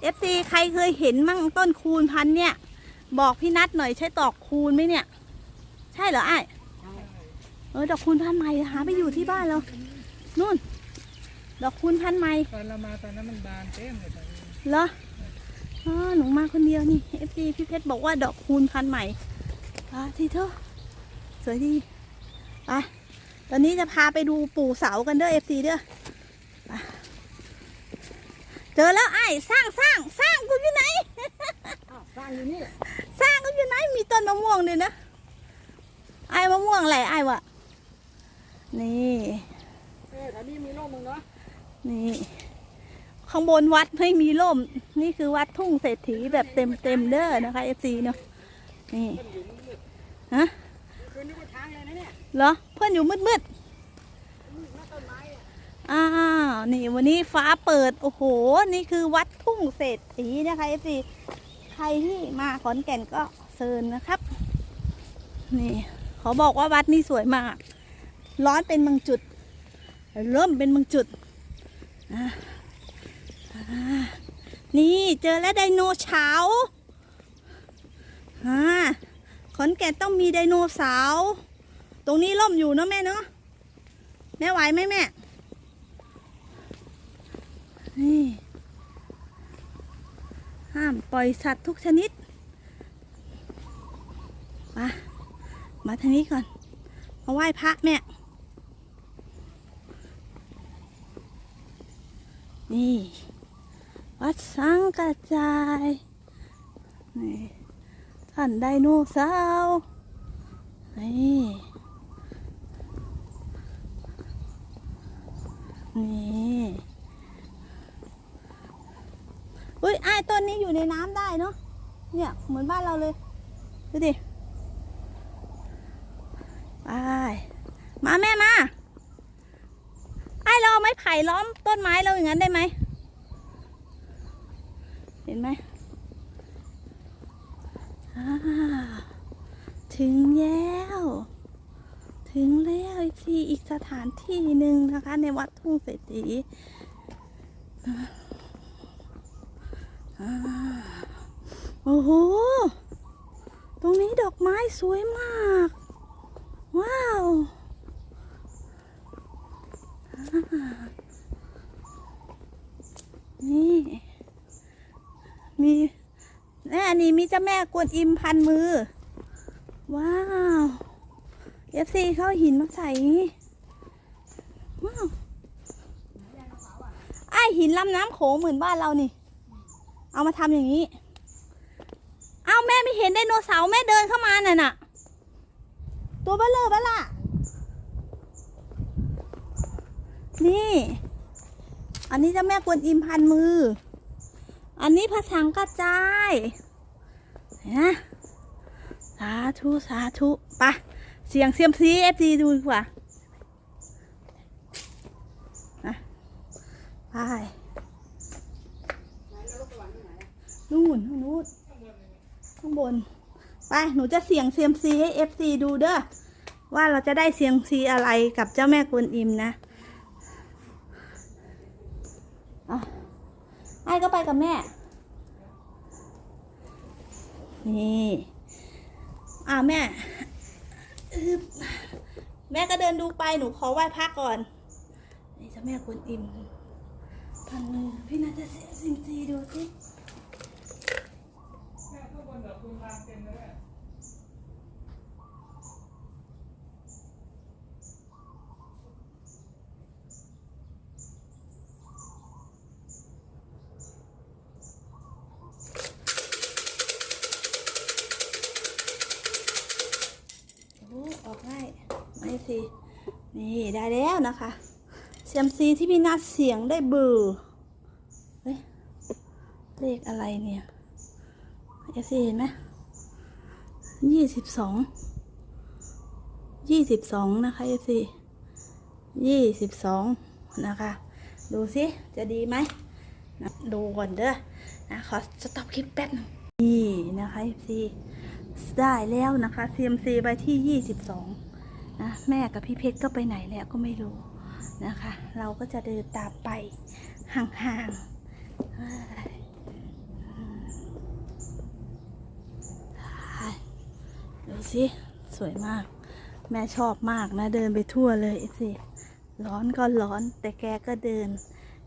เอฟซีใครเคยเห็นมั่งต้นคูณพันเนี่ย บอกพี่นัทหน่อยใช่ตอกคูณไหมเนี่ย ใช่เหรอไอ้เออดอกคูณพันใหม่หาไปอยู่ที่บ้านเรานู่น ดอกคูณพันใหม่ตอนเรามาตอนนั้นมันบานเต็มเลยเหรออ๋อหนูมาคนเดียวนี่เอฟซีพี่เพชรบอกว่าดอกคูณพันใหม่อะทีเธอสวยดีไปตอนนี้จะพาไปดูปู่เสากันเด้อเอฟซีเด้อ เจอแล้วไอ้ายสร้างสร้างสร้างกูอยู่ไหน อ้าวสร้างอยู่นี่สร้างก็อยู่ไหนมีต้นมะม่วงด้วยนะไอ้มะม่วงอะไรไอ้วะนี่เออแถวนี้มีร่มมึงเนาะนี่ข้างบนวัดไม่มีร่ม นี่คือวัดทุ่งเศรษฐีแบบเต็มเต็มๆเด้อนะคะเอฟซีเนาะนี่ต้นหลุมมืดฮะคือนึกว่าช้างเลยนะเนี่ยเหรอเพื่อนอยู่มืดมืดมืดนะต้นไม้ อ้าวนี่วันนี้ฟ้าเปิด โอ้โห นี่คือวัดทุ่งเศรษฐีนะคะเอฟซีใครที่มาขอนแก่นก็เชิญนะครับ นี่ ขอบอกว่าวัดนี้สวยมาก ร้อนเป็นบางจุดเริ่มเป็นบางจุด นี่เจอแล้วไดโนเสาร์อ่าขอนแก่นต้องมีไดโนเสาร์ ตรงนี้ร่มอยู่เนอะแม่เนาะ แม่ไหวไหมแม่ นี่ ห้ามปล่อยสัตว์ทุกชนิดมามาทางนี้ก่อน มาไหว้พระแม่นี่ วัดสังกระจาย นี่ท่านไดโนเสาร์นี่นี่ อุ้ยไอ้ายต้นนี้อยู่ในน้ำได้เนาะเนี่ยเหมือนบ้านเราเลยดูดิไปมาแม่มาไอ้เราเอาไม้ไผ่ล้อมต้นไม้เราอย่างนั้นได้ไหมเห็นไหมถึงแล้ว ถึงแล้วที่อีกสถานที่หนึ่งนะคะ ในวัดทุ่งเศรษฐี โอ้โห ตรงนี้ดอกไม้สวยมาก ว้าว นี่ มีแม่อันนี้มีเจ้าแม่กวนอิมพันมือ ว้าวเอฟซีเข้าหินมาใส่ ว้าว ไอหินลำน้ำโขงเหมือนบ้านเรานี่ เอามาทำอย่างนี้ เอาแม่ไม่เห็นไดโนเสาร์แม่เดินเข้ามาน่ะน่ะ ตัวเบลเลอร์บล่ะ นี่ อันนี้จะแม่กวนอิมพันมือ อันนี้พระสังกระจายนะสาธุสาธุไปะเสียงเซียมซีเอฟซีดูดีกว่านะไปนู่นข้างนู้น ข้างบน ไป หนูจะเสียงเซียมซีให้เอฟซีดูเด้อ ว่าเราจะได้เสียงซีอะไรกับเจ้าแม่กวนอิมนะอะไอ้ก็ไปกับแม่ นี่ อ่าแม่ แม่ก็เดินดูไป หนูขอไหว้พระก่อน นี่เจ้าแม่กวนอิมพันมือพี่น่าจะเสียงซีดูสิ ข้างบนดอกคุณบานเต็มเลยอะโอ้ออกง่ายไม่สินี่ได้แล้วนะคะเซียมซีที่พี่นัดเสียงได้เบอร์เฮ้ยเลขอะไรเนี่ยเอฟซีเห็นไหม ยี่สิบสอง ยี่สิบสองนะคะเอฟซียี่สิบสองนะคะ ดูสิจะดีไหมนะดูก่อนเด้อนะขอสต็อปคลิปแป๊บนึงนี่นะคะเอฟซีได้แล้วนะคะ CMC ใบที่22นะแม่กับพี่เพชรก็ไปไหนแล้วก็ไม่รู้นะคะ เราก็จะเดินตามไปห่างๆอ่า สิ สวยมาก แม่ชอบมากนะ เดินไปทั่วเลยสิร้อนก็ร้อน แต่แกก็เดิน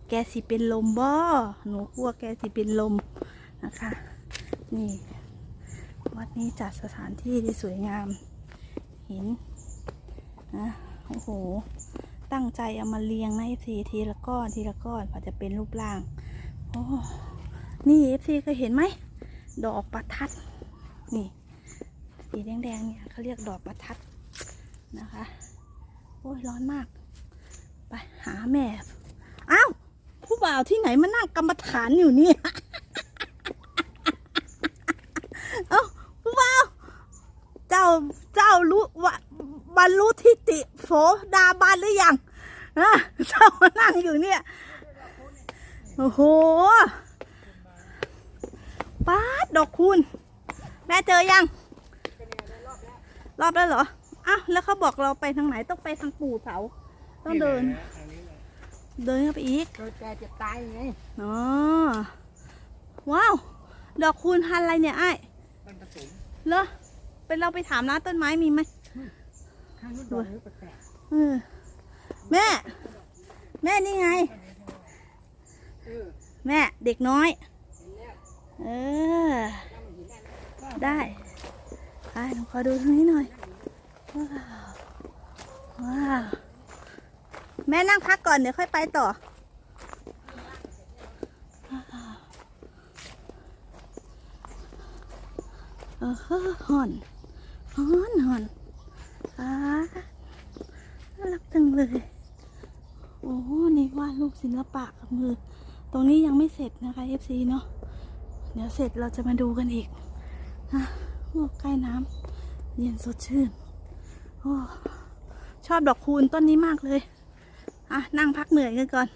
แกสิเป็นลมบ่หนูกลัวแกสิเป็นลมนะคะ นี่ วัดนี้จัดสถานที่ที่สวยงาม หินนะโอ้โห ตั้งใจเอามาเรียงนะ FC ทีละก้อนทีละก้อนพอจะเป็นรูปร่างโอ้นี่ FC เคยเห็นไหม ดอกประทัด นี่ สีแดงๆเนี่ยเขาเรียกดอกประทัดนะคะ โอ้ยร้อนมาก ไปหาแม่ อ้าว ผู้บ่าวที่ไหนมานั่งกรรมฐานอยู่เนี่ยเอ้าผู้บ่าว เจ้าเจ้ารู้ว่าบรรลุทิติโสดาบันหรือยังอะเจ้ามานั่งอยู่เนี่ย โอ้โหป้าดดอกคุณแม่เจอยัง รอบแล้วเหรออ้าวแล้วเขาบอกเราไปทางไหนต้องไปทางปู่เสา ต้องเดิน เดินเข้าไปอีกเกิดแก่เจ็บตายไงอ๋อว้าว ดอกคูณพันธุ์อะไรเนี่ยไอ้ายมันผสมเหรอเป็นเราไปถามร้านต้นไม้มีไหมข้างนู้นดอกนี้แปลกเออแม่ แม่นี่ไงๆเออแม่เด็กน้อย เห็นแล้วเออนั่งหินนั่นได้ ไปหนูขอดูตรงนี้หน่อย ว้าว ว้าว แม่นั่งพักก่อนเดี๋ยวค่อยไปต่อ เออฮ้อห่อนห่อนห่อนอ่าน่ารักจังเลย โอ้โหนี่วาดรูปศิลปะกับมือ ตรงนี้ยังไม่เสร็จนะคะ FC เนาะ เดี๋ยวเสร็จเราจะมาดูกันอีกนะ ใกล้น้ำเย็นสดชื่น โอ้ชอบดอกคูณต้นนี้มากเลย อะ นั่งพักเหนื่อยกันก่อน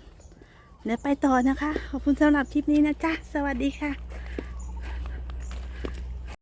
เดี๋ยวไปต่อนะคะ ขอบคุณสำหรับคลิปนี้นะจ๊ะ สวัสดีค่ะ